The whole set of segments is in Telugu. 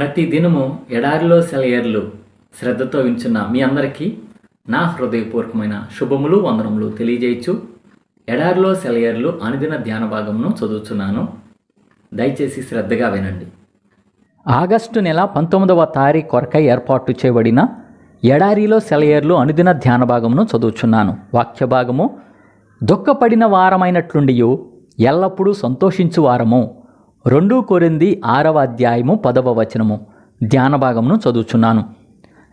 ప్రతి దినము ఎడారిలో సెలయర్లు శ్రద్ధతో వించున్న మీ అందరికీ నా హృదయపూర్వకమైన శుభములు వందనములు తెలియజేయచ్చు. ఎడారిలో సెలయర్లు అనుదిన ధ్యాన భాగమును చదువుతున్నాను దయచేసి శ్రద్ధగా వినండి. ఆగస్టు నెల పంతొమ్మిదవ తారీఖు కొరకై ఏర్పాటు చేయబడిన ఎడారిలో సెలయర్లు అనుదిన ధ్యాన భాగమును చదువుచున్నాను. వాక్య భాగము దుఃఖపడిన వారమైనట్లుండియు ఎల్లప్పుడూ సంతోషించు వారము. రెండు కొరింది ఆరవ అధ్యాయము పదవ వచనము. ధ్యాన భాగమును చదువుచున్నాను.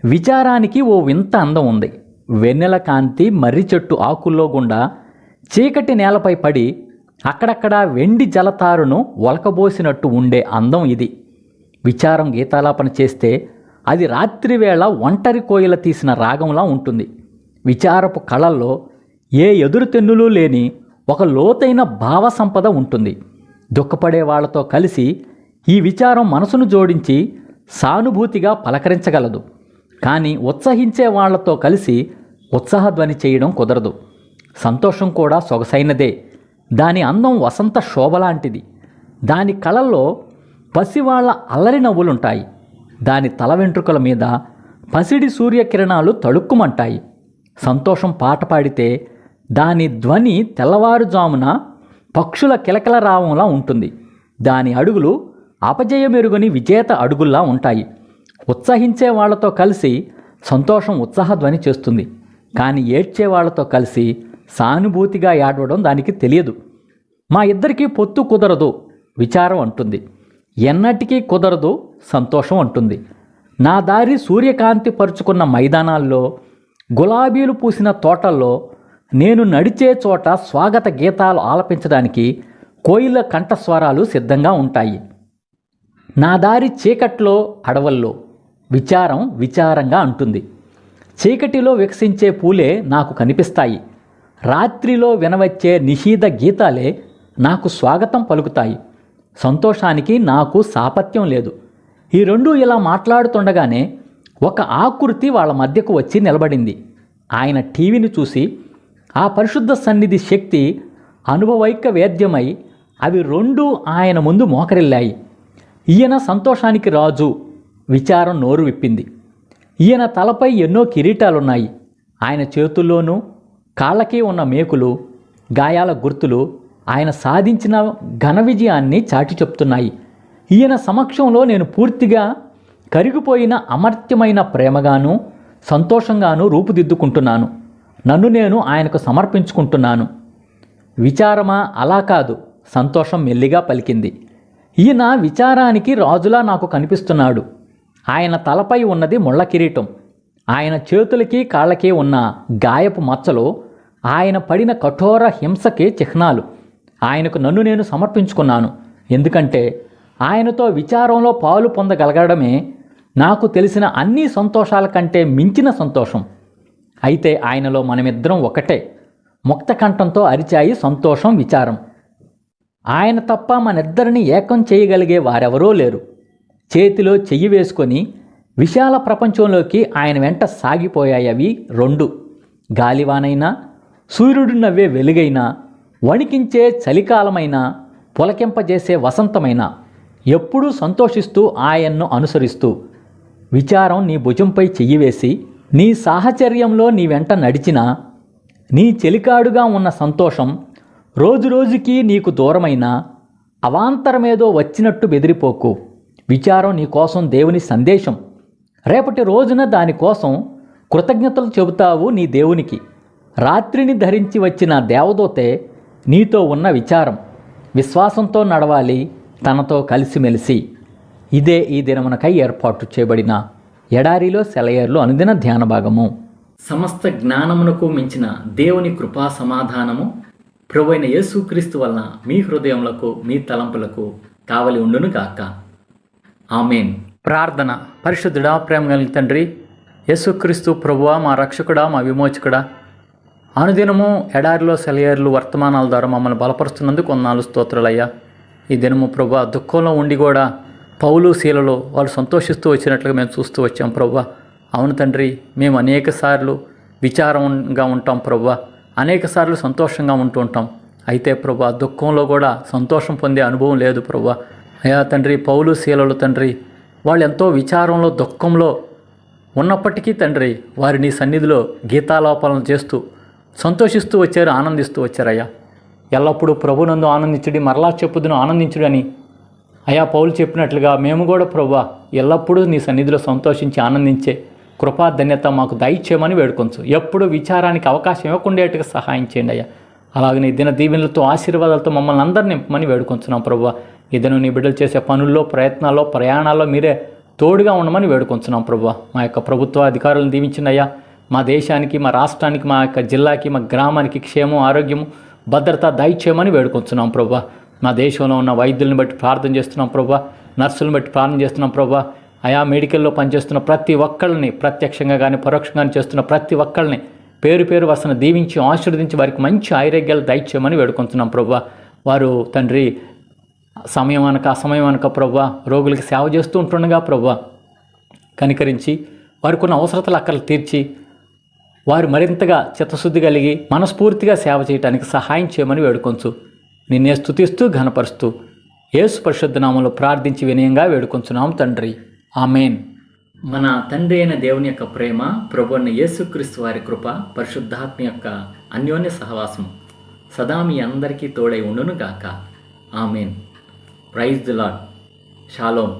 విచారానికి ఓ వింత అందం ఉంది. వెన్నెల కాంతి మర్రి చెట్టు ఆకుల్లో గుండా చీకటి నేలపై పడి అక్కడక్కడ వెండి జలతారును ఒలకబోసినట్టు ఉండే అందం ఇది. విచారం గీతాలాపన చేస్తే అది రాత్రివేళ ఒంటరి కోయిల తీసిన రాగంలా ఉంటుంది. విచారపు కళల్లో ఏ ఎదురు తెన్నులు లేని ఒక లోతైన భావ సంపద ఉంటుంది. దుఃఖపడే వాళ్ళతో కలిసి ఈ విచారం మనసును జోడించి సానుభూతిగా పలకరించగలదు. కానీ ఉత్సహించే వాళ్ళతో కలిసి ఉత్సాహధ్వని చేయడం కుదరదు. సంతోషం కూడా సొగసైనదే. దాని అందం వసంత శోభలాంటిది దాని కళల్లో పసివాళ్ళ అల్లరి నవ్వులుంటాయి. దాని తల వెంట్రుకల మీద పసిడి సూర్యకిరణాలు తడుక్కుమంటాయి సంతోషం పాట పాడితే దాని ధ్వని తెల్లవారుజామున పక్షుల కిలకిల రావంలా ఉంటుంది. దాని అడుగులు అపజయమెరుగని విజేత అడుగుల్లా ఉంటాయి. ఉత్సహించే వాళ్ళతో కలిసి సంతోషం ఉత్సాహధ్వని చేస్తుంది. కానీ ఏడ్చే వాళ్ళతో కలిసి సానుభూతిగా ఏడవడం దానికి తెలియదు. మా ఇద్దరికీ పొత్తు కుదరదు విచారం అంటుంది. ఎన్నటికీ కుదరదు సంతోషం అంటుంది. నా దారి సూర్యకాంతి పరుచుకున్న మైదానాల్లో గులాబీలు పూసిన తోటల్లో నేను నడిచే చోట స్వాగత గీతాలు ఆలపించడానికి కోయిల కంఠస్వరాలు సిద్ధంగా ఉంటాయి. నా దారి చీకట్లో అడవల్లో విచారం విచారంగా అంటుంది. చీకటిలో వికసించే పూలే నాకు కనిపిస్తాయి. రాత్రిలో వినవచ్చే నిషీధ గీతాలే నాకు స్వాగతం పలుకుతాయి. సంతోషానికి నాకు సాపత్యం లేదు. ఈ రెండు ఇలా మాట్లాడుతుండగానే ఒక ఆకృతి వాళ్ళ మధ్యకు వచ్చి నిలబడింది. ఆయన టీవీని చూసి ఆ పరిశుద్ధ సన్నిధి శక్తి అనుభవైక వేద్యమై అవి రెండు ఆయన ముందు మోకరిల్లాయి. ఈయన సంతోషానికి రాజు విచారం నోరు విప్పింది. ఈయన తలపై ఎన్నో కిరీటాలున్నాయి. ఆయన చేతుల్లోనూ కాళ్ళకి ఉన్న మేకులు గాయాల గుర్తులు ఆయన సాధించిన ఘన విజయాన్ని చాటి చెప్తున్నాయి. ఈయన సమక్షంలో నేను పూర్తిగా కరిగిపోయిన అమర్త్యమైన ప్రేమగాను సంతోషంగాను రూపుదిద్దుకుంటున్నాను. నన్ను నేను ఆయనకు సమర్పించుకుంటున్నాను. విచారమా? అలా కాదు. సంతోషం మెల్లిగా పలికింది. ఈయన విచారానికి రాజులా నాకు కనిపిస్తున్నాడు. ఆయన తలపై ఉన్నది ముళ్ళ కిరీటం. ఆయన చేతులకి కాళ్ళకి ఉన్న గాయపు మచ్చలు ఆయన పడిన కఠోర హింసకి చిహ్నాలు. ఆయనకు నన్ను నేను సమర్పించుకున్నాను. ఎందుకంటే ఆయనతో విచారంలో పాలు పొందగలగడమే నాకు తెలిసిన అన్ని సంతోషాల కంటే మించిన సంతోషం. అయితే ఆయనలో మనమిద్దరం ఒకటే. ముక్త కంఠంతో అరిచాయి సంతోషం విచారం. ఆయన తప్ప మనిద్దరిని ఏకం చేయగలిగే వారెవరూ లేరు. చేతిలో చెయ్యి వేసుకొని విశాల ప్రపంచంలోకి ఆయన వెంట సాగిపోయాయి అవి రెండు. గాలివానైనా సూర్యుడు నవ్వే వెలుగైనా వణికించే చలికాలమైనా పులకింపజేసే వసంతమైన ఎప్పుడూ సంతోషిస్తూ ఆయన్ను అనుసరిస్తూ. విచారం నీ భుజంపై చెయ్యి వేసి నీ సాహచర్యంలో నీ వెంట నడిచిన నీ చెలికాడుగా ఉన్న సంతోషం రోజురోజుకి నీకు దూరమైన అవాంతరమేదో వచ్చినట్టు బెదిరిపోకు. విచారం నీ కోసం దేవుని సందేశం. రేపటి రోజున దానికోసం కృతజ్ఞతలు చెబుతావు నీ దేవునికి. రాత్రిని ధరించి వచ్చిన దేవదూతే నీతో ఉన్న విచారం. విశ్వాసంతో నడవాలి తనతో కలిసిమెలిసి. ఇదే ఈ దినమునకై ఏర్పాటు చేయబడిన ఎడారిలో సెలయర్లు అనుదిన ధ్యాన భాగము. సమస్త జ్ఞానమునకు మించిన దేవుని కృపా సమాధానము ప్రభువైన యేసుక్రీస్తు వలన మీ హృదయములకు మీ తలంపులకు కావలి ఉండును గాక. ఆమెన్. ప్రార్థన. పరిశుద్ధుడా ప్రేమ కలిగిన తండ్రి యేసుక్రీస్తు ప్రభువా మా రక్షకుడా మా విమోచకుడా అనుదినము ఎడారిలో సెలయర్లు వర్తమానాల ద్వారా మమ్మల్ని బలపరుస్తున్నందుకు కొన్నాళ్ళు స్తోత్రాలయ్యా ఈ దినము ప్రభు దుఃఖంలో ఉండి కూడా పౌలు శీలలో వాళ్ళు సంతోషిస్తూ వచ్చినట్లుగా మేము చూస్తూ వచ్చాం ప్రభా అవును తండ్రి మేము అనేక సార్లు విచారంగా ఉంటాం ప్రభా అనేక సార్లు సంతోషంగా ఉంటూ ఉంటాం. అయితే ప్రభా దుఃఖంలో కూడా సంతోషం పొందే అనుభవం లేదు ప్రభా అయా తండ్రి పౌలు శీలలు తండ్రి వాళ్ళు ఎంతో విచారంలో దుఃఖంలో ఉన్నప్పటికీ తండ్రి వారి నీ సన్నిధిలో గీతాలోపాలను చేస్తూ సంతోషిస్తూ వచ్చారు ఆనందిస్తూ వచ్చారయ్యా. ఎల్లప్పుడూ ప్రభునందు ఆనందించడి మరలా చెప్పుదును ఆనందించుడని అయా పౌలు చెప్పినట్లుగా మేము కూడా ప్రభా ఎల్లప్పుడూ నీ సన్నిధిలో సంతోషించి ఆనందించే కృపా ధన్యత మాకు దయచేయమని వేడుకొంచు. ఎప్పుడు విచారానికి అవకాశం ఇవ్వకుండేట్టుగా సహాయం చేయండి అయ్యా. అలాగే నీ దిన దీవెనలతో ఆశీర్వాదాలతో మమ్మల్ని అందరిని నింపమని వేడుకొంచున్నాం ప్రభా. ఇదను నీ బిడ్డలు చేసే పనుల్లో ప్రయత్నాల్లో ప్రయాణాల్లో మీరే తోడుగా ఉండమని వేడుకొంచున్నాం ప్రభా. మా యొక్క ప్రభుత్వ అధికారులను దీవించినయ్యా మా దేశానికి మా రాష్ట్రానికి మా యొక్క జిల్లాకి మా గ్రామానికి క్షేమం ఆరోగ్యము భద్రత దయచేయమని వేడుకొంచున్నాం ప్రభా. మా దేశంలో ఉన్న వైద్యులను బట్టి ప్రార్థన చేస్తున్నాం ప్రభా నర్సులను బట్టి ప్రార్థన చేస్తున్నాం ప్రభా. ఆయా మెడికల్లో పనిచేస్తున్న ప్రతి ఒక్కళ్ళని ప్రత్యక్షంగా కానీ పరోక్షంగా కానీ చేస్తున్న ప్రతి ఒక్కళ్ళని పేరు పేరు వసన దీవించి ఆశీర్వదించి వారికి మంచి ఆరోగ్యాలు దయచేయమని వేడుకుంటున్నాం ప్రభా. వారు తండ్రి సమయం అనక అసమయం అనక ప్రభా రోగులకి సేవ చేస్తూ ఉంటుండగా ప్రభా కనికరించి వారికి ఉన్న అవసరతలు అక్కలు తీర్చి వారు మరింతగా చిత్తశుద్ధి కలిగి మనస్ఫూర్తిగా సేవ చేయడానికి సహాయం చేయమని వేడుకొంచు. నిన్నే స్థుతిస్తూ ఘనపరుస్తూ యేసు పరిశుద్ధనామంలో ప్రార్థించి వినయంగా వేడుకొంచున్నాం తండ్రి. ఆమెన్. మన తండ్రి అయిన దేవుని యొక్క ప్రేమ ప్రభు అయిన యేసుక్రీస్తు వారి కృప పరిశుద్ధాత్మ యొక్క అన్యోన్య సహవాసం సదా మీ అందరికీ తోడై ఉండును గాక amen. Praise the lord shalom